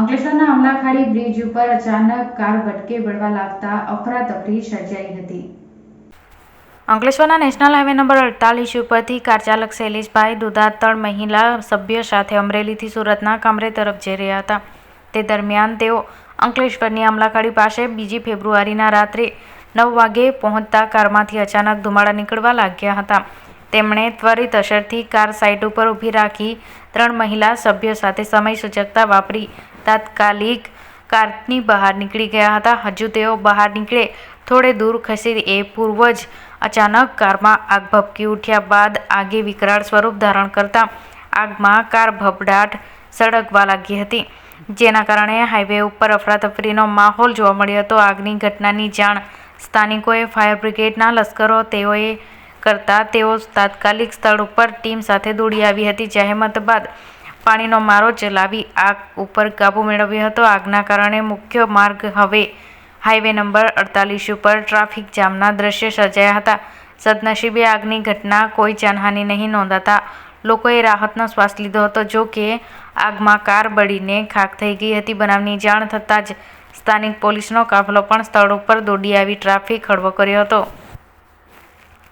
અંકલેશ્વરના અમલાખાડી બ્રિજ ઉપર અચાનક કાર ભટકે વળવા લાગતા અફરાતફરી સર્જાઈ હતી. અંકલેશ્વરના નેશનલ હાઈવે નંબર અડતાલીસ ઉપરથી કાર ચાલક શૈલેષભાઈ દુધાતળ મહિલા સભ્ય સાથે અમરેલીથી સુરતના કામરે તરફ જઈ રહ્યા હતા. તે દરમિયાન તેઓ અંકલેશ્વરની અમલાખાડી પાસે બીજી ફેબ્રુઆરીના રાત્રે નવ વાગે પહોંચતા કારમાંથી અચાનક ધુમાડા નીકળવા લાગ્યા હતા. તેમણે ત્વરિત અસરથી કાર સાઇટ ઉપર ઊભી રાખી ત્રણ મહિલા સભ્યો સાથે સમય સૂચકતા વાપરી. તાત્કાલિક કારની બહાર નીકળી ગયા હતા. હજુ તેઓ બહાર નીકળે, થોડે દૂર ખસી એ પૂર્વ જ અચાનક કારમાં આગ ભભકી ઉઠ્યા બાદ આગે વિકરાળ સ્વરૂપ ધારણ કરતા આગમાં કાર ભભડાટ સળગવા લાગી હતી. જેના કારણે હાઈવે ઉપર અફરાતફરીનો માહોલ જોવા મળ્યો હતો. આગની ઘટનાની જાણ સ્થાનિકોએ ફાયર બ્રિગેડના લશ્કરો, તેઓએ કરતા તેઓ તાત્કાલિક સ્થળ ઉપર ટીમ સાથે દોડી આવી હતી જહેમત બાદ પાણીનો મારો ચલાવી આગ ઉપર કાબૂ મેળવ્યો હતો. આગના કારણે મુખ્ય માર્ગ હવે હાઈવે નંબર અડતાલીસ ઉપર ટ્રાફિક જામના દ્રશ્ય સર્જાયા હતા. સદનસીબે આગની ઘટના કોઈ જાનહાનિ નહીં નોંધાતા લોકોએ રાહતનો શ્વાસ લીધો હતો. જો કે આગમાં કાર બળીને ખાખ થઈ ગઈ હતી. બનાવની જાણ થતાં જ સ્થાનિક પોલીસનો કાફલો પણ સ્થળ ઉપર દોડી આવી ટ્રાફિક હળવો કર્યો હતો.